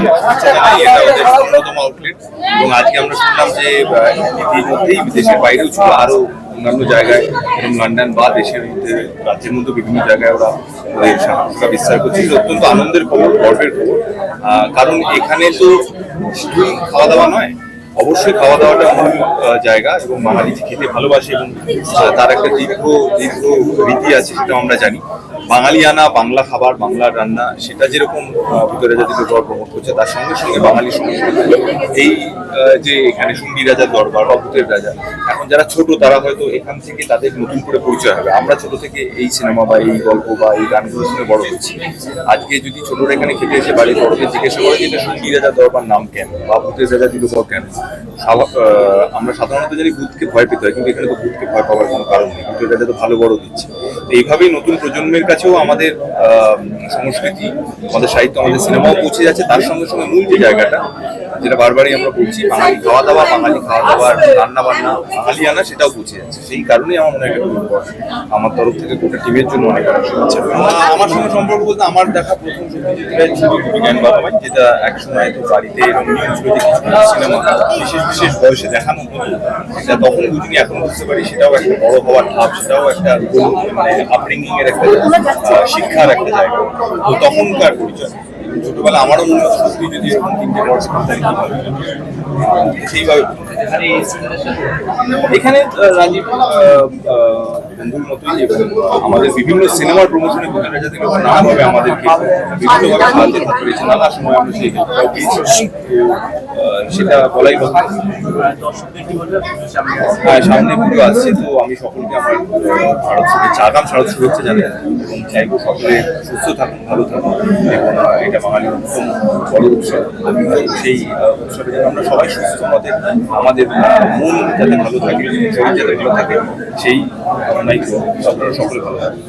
Cinema outlet এবং আজকে আমরা শুনলাম যে ইতিমধ্যেই দেশের বাইরেও ছিল আরও অন্যান্য জায়গায় এবং লন্ডন বা দেশের রাজ্যের মধ্যে বিভিন্ন জায়গায় ওরা ওদের শাখা বিস্তার করছে অত্যন্ত আনন্দের খবর গর্বের খবর কারণ এখানে তো শুধুই খাওয়া দাওয়া নয় অবশ্যই খাওয়া দাওয়াটা মূল জায়গা এবং বাঙালি খেতে ভালোবাসে এবং তার একটা দীর্ঘ দীর্ঘ রীতি আছে, সেটাও আমরা জানি। বাঙালিয়ানা, বাংলা খাবার, বাংলা রান্না, সেটা যেরকম ভিতরে জাতি দরবার প্রমোট করছে, তার সঙ্গে সঙ্গে বাঙালি সংস্কৃতি। এই যে এখানে সুন্দি রাজার দরবার বা ভূতের রাজা, এখন যারা ছোট, তারা হয়তো এখান থেকে তাদের নতুন করে পরিচয় হবে। আমরা ছোট থেকে এই সিনেমা বা এই গল্প বা এই গানগুলো শুনে বড় হচ্ছি। আজকে যদি ছোটরা এখানে খেতে এসে বাড়ির বড়দের জিজ্ঞাসা করে যে এটা সুন্দি রাজার দরবার নাম কেন বা ভূতের রাজা দিলুপর কেন আমরা সাধারণত জানি ভূতকে ভয় পেতে হয়, কিন্তু এখানে তো ভূতকে ভয় পাওয়ার কোনো কারণ নেই। ভূতের রাজা তো ভালো বড় দিচ্ছে। এইভাবেই নতুন প্রজন্মের কাছেও আমাদের সংস্কৃতি আমাদের সাহিত্য আমাদের সিনেমাও পৌঁছে যাচ্ছে। তার সঙ্গে সঙ্গে মূল যে জায়গাটা যেটা বারবারই আমরা বলছি বাঙালি খাওয়া দাওয়া বাঙালি খাওয়া দাওয়ার রান্না বান্না বাঙালি আনা সেটাও পৌঁছে যাচ্ছে। সেই কারণেই আমার মনে হয় আমার তরফ থেকে গোটা টিমের জন্য অনেক অনেক শুভেচ্ছা। আমার সঙ্গে সম্পর্ক বলতে আমার দেখা প্রথম সত্যজিৎ ছিল বিজ্ঞান বাবাই যেটা একসময় তো বাড়িতে সিনেমা বিশেষ বিশেষ বয়সে দেখানো হতো। সেটা তখন বুঝিনি এখন বুঝতে পারি। সেটাও একটা বড় হওয়ার ধাপ সেটাও একটা মানে আপব্রিঙ্গিং এর একটা শিক্ষার একটা জায়গা। তো তখনকার পরিচয়। ছোটবেলা আমারও মনে হতো সত্যি যদি এরকম তিনটে বড় সেইভাবে এখানে রাজীব বন্ধুর মতোই আমাদের বিভিন্ন সিনেমার প্রমোশনে ভূতের রাজা থেকে নানাভাবে আমাদেরকে। বিভিন্নভাবে সাহায্য করেছে, নানা সময় আমরা সেই হেল্পটাও পেয়েছি। সেটা বলাই কথা। হ্যাঁ সামনে পুজো আসছে তো আমি সকলকে আমার শারদ শুভেচ্ছা আগাম শারদ শুভেচ্ছা জানাই। এবং চাইব সকলে সুস্থ থাকুন, ভালো থাকুন। এবং এটা বাঙালির উত্তম বড় উৎসব। সেই উৎসবে যেন আমরা সবাই সুস্থ মতে আমাদের মন যাতে ভালো থাকে, শরীর যাতে ভালো থাকে, সেই কামনাই আপনারা সকলে ভালো থাকুন।